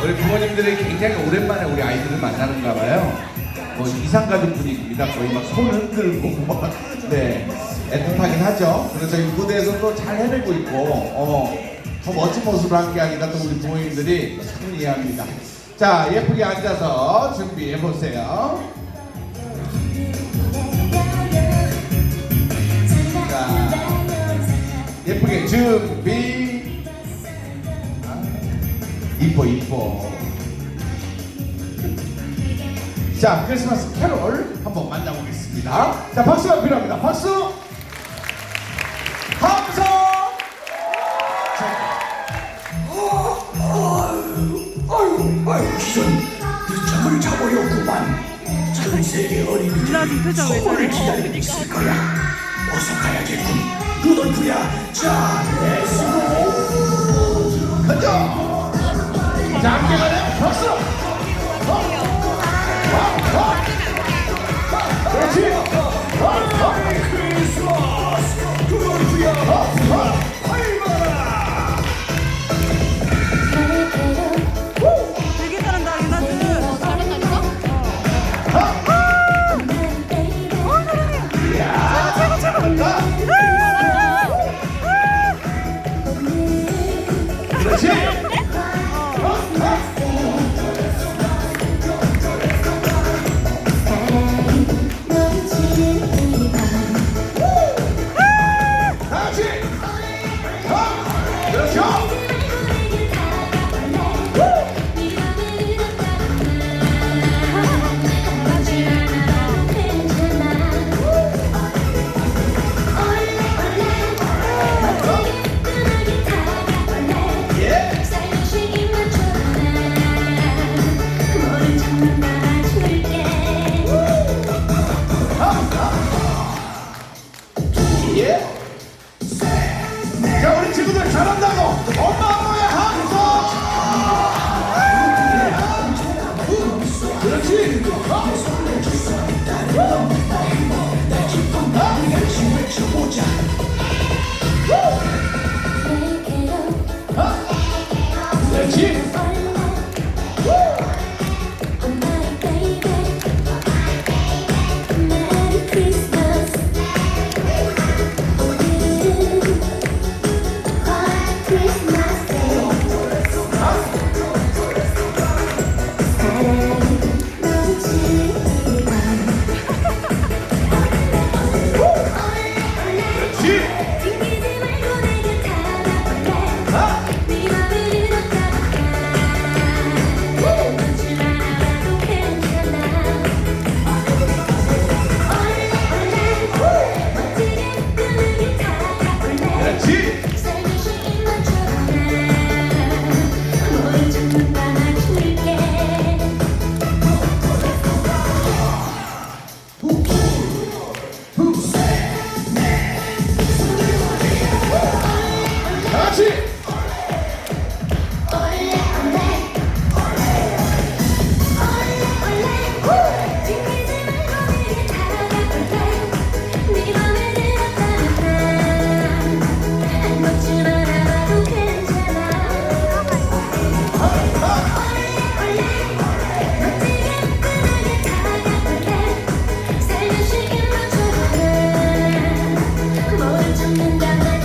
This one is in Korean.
부모님들이 굉장히 오랜만에 우리 아이들을 만나는가 봐요. 뭐 이상가족 분위기입니다. 거의 막손 흔들고 막, 네 애틋하긴 하죠. 그래서 이 무대에서도 잘 해내고 있고 어, 더 멋진 모습을 함께하니까 또 우리 부모님들이 참 이해합니다. 자 예쁘게 앉아서 준비해 보세요. 예쁘게 준비. 아, 이뻐 이뻐. 자 크리스마스 캐롤 한번 만나보겠습니다. 자 박수가 필요합니다. 박수. 함성. 아유, 아유, 기전 늦잠을 자버렸구만. 전 세계 어린이들이 블라디 표정 왜 선물을 저래? 기다리고 있을 거야. 어서 가야겠군. 루돌프야, 자, 레츠 자 함께 가자. 박수. 어, 어, 어. 어, 어. 잘한다고 엄마 아빠의 함성. 그렇지. 그 그 메리